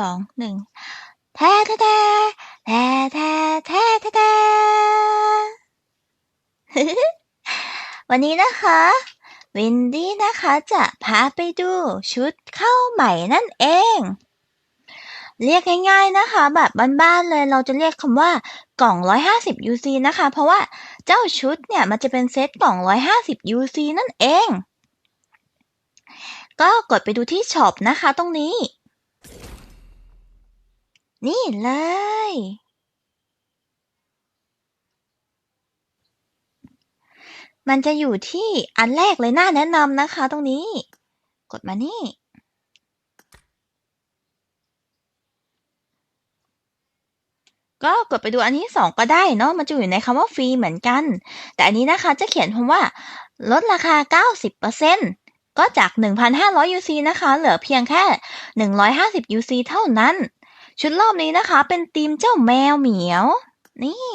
สองหนึ่งแท้แท้แท้แท้แท้แท้วันนี้นะคะวินดี้นะคะจะพาไปดูชุดเข้าใหม่นั่นเอง เรียกง่ายๆนะคะ แบบบ้านๆเลยเราจะเรียกคำว่ากล่อง 150 UC นะคะ เพราะว่าเจ้าชุดเนี่ยมันจะเป็นเซตกล่อง 150 UC นั่นเอง ก็กดไปดูที่ช็อปนะคะตรงนี้ นี่เลย มันจะอยู่ที่อันแรกเลยน่าแนะนำนะคะ ตรงนี้ กดมานี่ก็กดไปดูอันที่สองก็ได้เนาะมันจะอยู่ในคำว่าฟรีเหมือนกัน แต่อันนี้นะคะจะเขียนคำว่า ลดราคา 90%ก็จาก 1,500 UC นะคะ เหลือเพียงแค่ 150 UC เท่านั้น ชุดรอบนี้นะคะ เป็นธีมเจ้าแมวเหมียว นี่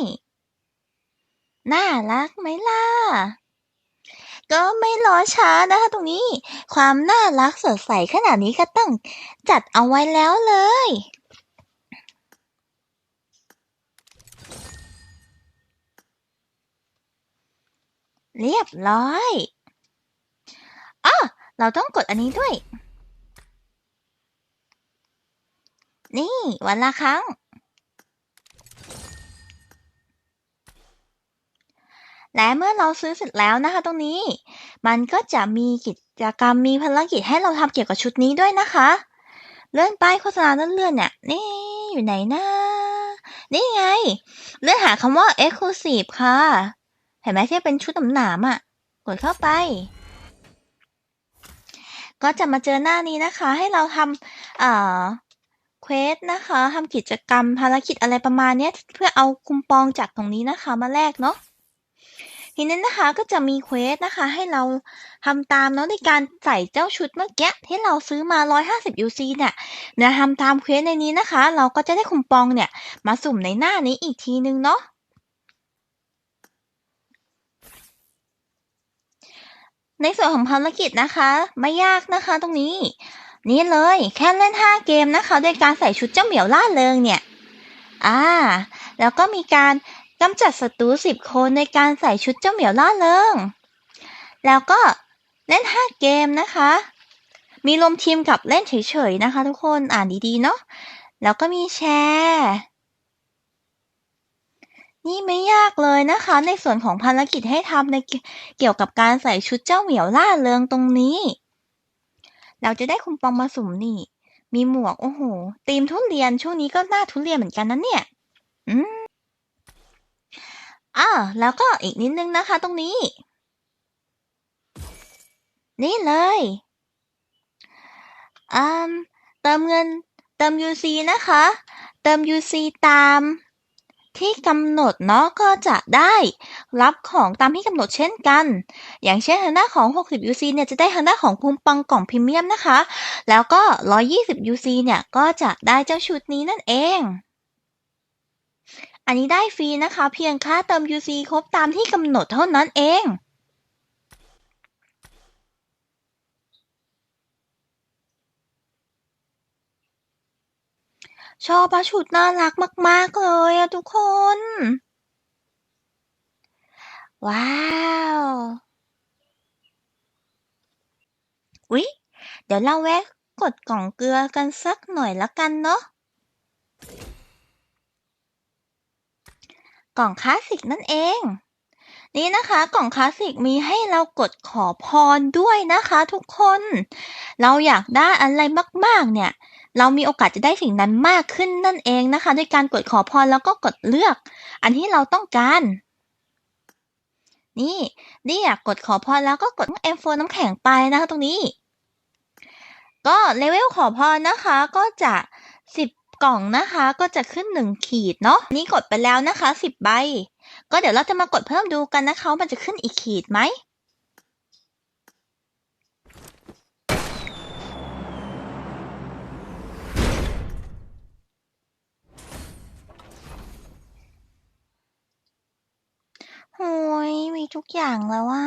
น่ารักไหมล่ะ ก็ไม่รอช้านะคะตรงนี้ ความน่ารักสดใสขนาดนี้ก็ต้องจัดเอาไว้แล้วเลยเรียบร้อยอ้อเราต้องกดอันนี้ด้วย นี่ วันละครั้ง และเมื่อเราซื้อเสร็จแล้วนะคะตรงนี้ มันก็จะมีกิจกรรมมีภารกิจให้เราทำเกี่ยวกับชุดนี้ด้วยนะคะ เลื่อนป้ายโฆษณาเลื่อนๆเนี่ยนี่อยู่ไหนนะนี่ไง เลื่อนหาคำว่า exclusive ค่ะ เห็นไหมที่เป็นชุดหนามๆอะ กดเข้าไปก็จะมาเจอหน้านี้นะคะ ให้เราทำเอ่อ เควสนะคะทำกิจกรรมภารกิจอะไรประมาณนี้เพื่อเอาคุมปองจากตรงนี้นะคะมาแลกเนาะทีนี้นะคะก็จะมีเควสนะคะ ให้เราทำตามเนาะในการใส่เจ้าชุดเมื่อกี้ที่เราซื้อมา 150 UC เนี่ยนะทำตามเควสในนี้นะคะ เราก็จะได้คุมปองเนี่ย มาสุ่มในหน้านี้อีกทีนึงเนาะในส่วนของภารกิจนะคะ ไม่ยากนะคะตรงนี้ นี่เลย แค่เล่น 5 เกมนะคะโดยการใส่ชุดเจ้าเหมียวล่าเริงเนี่ย อ่า แล้วก็มีการกำจัดศัตรู10 คนในการใส่ชุดเจ้าเหมียวล่าเริง แล้วก็เล่น 5 เกมนะคะ มีรวมทีมกับเล่นเฉยๆนะคะ ทุกคน อ่านดีๆเนาะ แล้วก็มีแชร์นี่ไม่ยากเลยนะคะ ในส่วนของภารกิจให้ทำในเกี่ยวกับการใส่ชุดเจ้าเหมียวล่าเริงตรงนี้ เราจะได้คุมปองมาสุ่มนี่ มีหมวก โอ้โหตีมทุเรียนช่วงนี้ก็หน่าทุเรียนเหมือนกันนะเนี่ย อืมอ่าแล้วก็อีกนิดนึงนะคะ ตรงนี้ นี่เลยอืมเติมเงินเติม UC นะคะ เติม UC ตาม ที่กำหนดเนาะก็จะได้รับของตามที่กำหนดเช่นกัน อย่างเช่นทางด้านของ 60 UC เนี่ยจะได้ทางด้านของคุมปังกล่องพรีเมียมนะคะ แล้วก็ 120 UC เนี่ยก็จะได้เจ้าชุดนี้นั่นเอง อันนี้ได้ฟรีนะคะ เพียงค่าเติม UC ครบตามที่กำหนดเท่านั้นเอง ชอบปะชุดน่ารักมาก ๆ เลยอะทุกคน ว้าวอุ๊ยเดี๋ยวเราแวะกดกล่องเกลือกันสักหน่อยละกันเนาะกล่องคลาสสิกนั่นเอง นี่นะคะกล่องคลาสสิกมีให้เรากดขอพรด้วยนะคะ ทุกคน เราอยากได้อะไรมาก ๆ เนี่ย เรามีโอกาสจะได้สิ่งนั้นมากขึ้นนั่นเองนะคะ ด้วยการกดขอพรแล้วก็กดเลือก อันที่เราต้องการ นี่นี่อยากกดขอพรแล้วก็กด M4 น้ำแข็งไปนะคะตรงนี้ ก็เลเวลขอพรนะคะก็จะ 10 กล่องนะคะก็จะขึ้น 1 ขีดเนาะนี่กดไปแล้วนะคะ 10 ใบ ก็เดี๋ยวเราจะมากดเพิ่มดูกันนะคะว่ามันจะขึ้นอีกขีดไหม โอ้ยมี ทุกอย่างแล้วว่า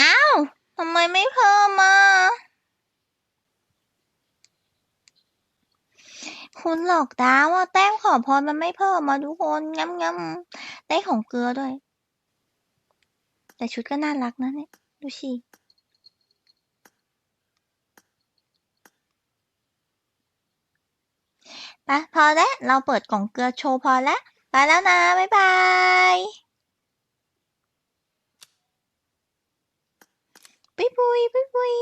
อ้าว ทำไมไม่เพิ่มมาคุณหลอกดาวว่าแต้มขอพรมันไม่เพิ่มมาทุกคนงั้มงั้มได้ของเกลือด้วย แต่ชุดก็น่ารักนะเนี่ย ดูสิ ไปพอแล้ว เราเปิดกล่องเกลือโชว์พอแล้ว ไปแล้วนะ บ๊ายบายปุยปุยปุยปุย